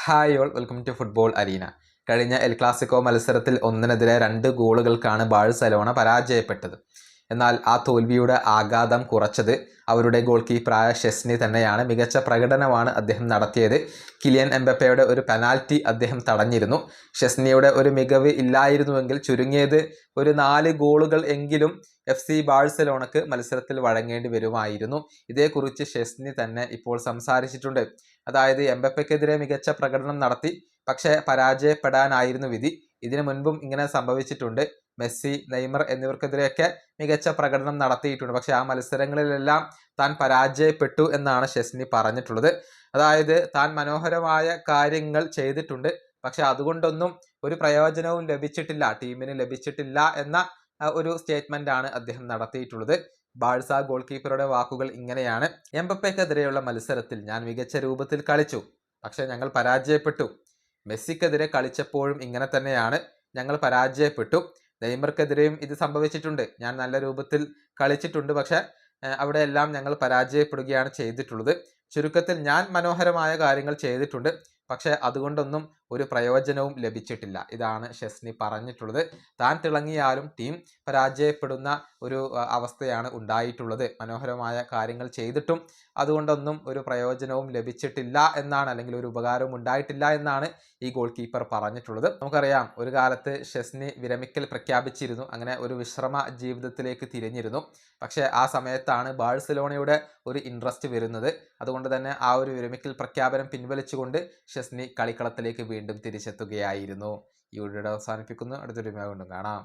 Hi all welcome to football arena കഴിഞ്ഞ El Clasico മത്സരത്തിൽ ഒന്നിനെതിരെ രണ്ട് ഗോളുകൾക്കാണ് ബാഴ്സലോണ പരാജയപ്പെട്ടത്. എന്നാൽ ആ തോൽവിയുടെ ആഘാതം കുറച്ചത് അവരുടെ ഗോൾ കീപ്പറായ ഷെസ്നി തന്നെയാണ്. മികച്ച പ്രകടനമാണ് അദ്ദേഹം നടത്തിയത്. കിലിയൻ എംബപ്പയുടെ ഒരു പെനാൽറ്റി അദ്ദേഹം തടഞ്ഞിരുന്നു. ഷെസ്നിയുടെ ഒരു മികവ് ഇല്ലായിരുന്നുവെങ്കിൽ ചുരുങ്ങിയത് ഒരു നാല് ഗോളുകൾ എങ്കിലും എഫ് സി ബാഴ്സലോണക്ക് മത്സരത്തിൽ വഴങ്ങേണ്ടി വരുമായിരുന്നു. ഇതേക്കുറിച്ച് ഷെസ്നി തന്നെ ഇപ്പോൾ സംസാരിച്ചിട്ടുണ്ട്. അതായത് എംബപ്പയ്ക്കെതിരെ മികച്ച പ്രകടനം നടത്തി പക്ഷേ പരാജയപ്പെടാനായിരുന്നു വിധി. ഇതിനു മുൻപും ഇങ്ങനെ സംഭവിച്ചിട്ടുണ്ട്. മെസ്സി നെയ്മർ എന്നിവർക്കെതിരെയൊക്കെ മികച്ച പ്രകടനം നടത്തിയിട്ടുണ്ട്. പക്ഷേ ആ മത്സരങ്ങളിലെല്ലാം താൻ പരാജയപ്പെട്ടു എന്നാണ് ഷെസ്നി പറഞ്ഞിട്ടുള്ളത്. അതായത് താൻ മനോഹരമായ കാര്യങ്ങൾ ചെയ്തിട്ടുണ്ട്. പക്ഷെ അതുകൊണ്ടൊന്നും ഒരു പ്രയോജനവും ലഭിച്ചിട്ടില്ല ടീമിന് ലഭിച്ചിട്ടില്ല എന്ന ഒരു സ്റ്റേറ്റ്മെന്റ് ആണ് അദ്ദേഹം നടത്തിയിട്ടുള്ളത്. ബാഴ്സ ഗോൾ കീപ്പറുടെ വാക്കുകൾ ഇങ്ങനെയാണ്. എംബപ്പയ്ക്കെതിരെയുള്ള മത്സരത്തിൽ ഞാൻ മികച്ച രൂപത്തിൽ കളിച്ചു. പക്ഷെ ഞങ്ങൾ പരാജയപ്പെട്ടു. മെസ്സിക്കെതിരെ കളിച്ചപ്പോഴും ഇങ്ങനെ തന്നെയാണ് ഞങ്ങൾ പരാജയപ്പെട്ടു. നെയ്മർക്കെതിരെയും ഇത് സംഭവിച്ചിട്ടുണ്ട്. ഞാൻ നല്ല രൂപത്തിൽ കളിച്ചിട്ടുണ്ട്. പക്ഷേ അവിടെ അവിടെയെല്ലാം ഞങ്ങൾ പരാജയപ്പെടുകയാണ് ചെയ്തിട്ടുള്ളത്. ചുരുക്കത്തിൽ ഞാൻ മനോഹരമായ കാര്യങ്ങൾ ചെയ്തിട്ടുണ്ട്. പക്ഷേ അതുകൊണ്ടൊന്നും ഒരു പ്രയോജനവും ലഭിച്ചിട്ടില്ല. ഇതാണ് ഷെസ്നി പറഞ്ഞിട്ടുള്ളത്. താൻ തിളങ്ങിയാലും ടീം പരാജയപ്പെടുന്ന ഒരു അവസ്ഥയാണ് ഉണ്ടായിട്ടുള്ളത്. മനോഹരമായ കാര്യങ്ങൾ ചെയ്തിട്ടും അതുകൊണ്ടൊന്നും ഒരു പ്രയോജനവും ലഭിച്ചിട്ടില്ല എന്നാണ് അല്ലെങ്കിൽ ഒരു ഉപകാരവും ഉണ്ടായിട്ടില്ല എന്നാണ് ഈ ഗോൾ കീപ്പർ പറഞ്ഞിട്ടുള്ളത്. നമുക്കറിയാം ഒരു കാലത്ത് ഷെസ്നി വിരമിക്കൽ പ്രഖ്യാപിച്ചിരുന്നു. അങ്ങനെ ഒരു വിശ്രമ ജീവിതത്തിലേക്ക് തിരിഞ്ഞിരുന്നു. പക്ഷേ ആ സമയത്താണ് ബാഴ്സലോണയുടെ ഒരു ഇൻട്രസ്റ്റ് വരുന്നത്. അതുകൊണ്ട് തന്നെ ആ ഒരു വിരമിക്കൽ പ്രഖ്യാപനം പിൻവലിച്ചുകൊണ്ട് ഷെസ്നി കളിക്കളത്തിലേക്ക് വീണ്ടും തിരിച്ചെത്തുകയായിരുന്നു. ഈ വീഡിയോ അവസാനിപ്പിക്കുന്നു. അടുത്തൊരു വീണ്ടും കാണാം.